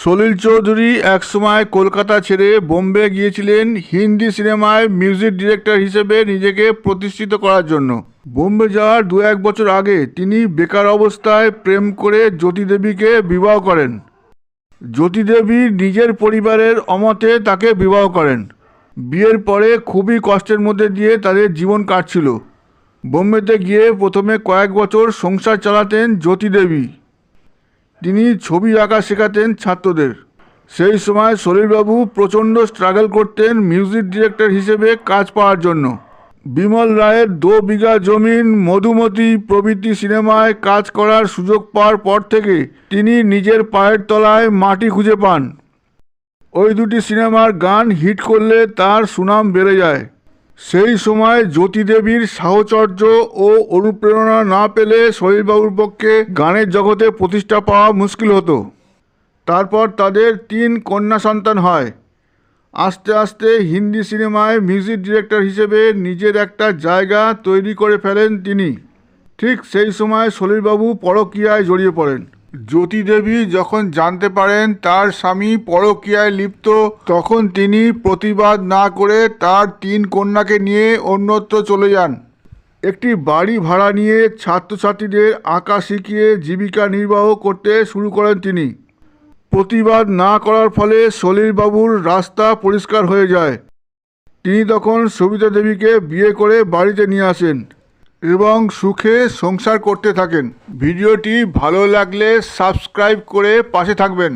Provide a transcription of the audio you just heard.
সলিল চৌধুরী একসময় কলকাতা ছেড়ে বোম্বে গিয়েছিলেন হিন্দি সিনেমায় মিউজিক ডিরেক্টর হিসেবে নিজেকে প্রতিষ্ঠিত করার জন্য। বোম্বে যাওয়ার দু এক বছর আগে তিনি বেকার অবস্থায় প্রেম করে জ্যোতি দেবীকে বিবাহ করেন। জ্যোতি দেবী নিজের পরিবারের অমতে তাকে বিবাহ করেন। বিয়ের পরে খুবই কষ্টের মধ্যে দিয়ে তাদের জীবন কাটছিল। বোম্বেতে গিয়ে প্রথমে কয়েক বছর সংসার চালাতেন জ্যোতি দেবী তিনি ছবি আঁকা শেখাতেন ছাত্রদের। সেই সময় সলিলবাবু প্রচণ্ড স্ট্রাগল করতেন মিউজিক ডিরেক্টর হিসেবে কাজ পাওয়ার জন্য। বিমল রায়ের দো বিঘা জমিন মধুমতি প্রভৃতি সিনেমায় কাজ করার সুযোগ পাওয়ার পর থেকে তিনি নিজের পায়ের তলায় মাটি খুঁজে পান। ওই দুটি সিনেমার গান হিট করলে তার সুনাম বেড়ে যায়। সেই সময় জ্যোতি দেবীর সাহচর্য ও অনুপ্রেরণা না পেলে সলিলবাবুর পক্ষে গানের জগতে প্রতিষ্ঠা পাওয়া মুশকিল হতো। তারপর তাদের তিন কন্যা সন্তান হয়। আস্তে আস্তে হিন্দি সিনেমায় মিউজিক ডিরেক্টর হিসেবে নিজের একটা জায়গা তৈরি করে ফেলেন তিনি। ঠিক সেই সময় সলিলবাবু পরকীয়ায় জড়িয়ে পড়েন। জ্যোতি দেবী যখন জানতে পারেন তার স্বামী পরকীয়ায় লিপ্ত, তখন তিনি প্রতিবাদ না করে তার তিন কন্যাকে নিয়ে অন্যত্র চলে যান। একটি বাড়ি ভাড়া নিয়ে ছাত্রছাত্রীদের আঁকা শিখিয়ে জীবিকা নির্বাহ করতে শুরু করেন তিনি। প্রতিবাদ না করার ফলে সলিলবাবুর রাস্তা পরিষ্কার হয়ে যায়। তিনি তখন সবিতা দেবীকে বিয়ে করে বাড়িতে নিয়ে আসেন। এবং সুখে সংসার করতে থাকেন। ভিডিওটি ভালো লাগলে সাবস্ক্রাইব করে পাশে থাকবেন।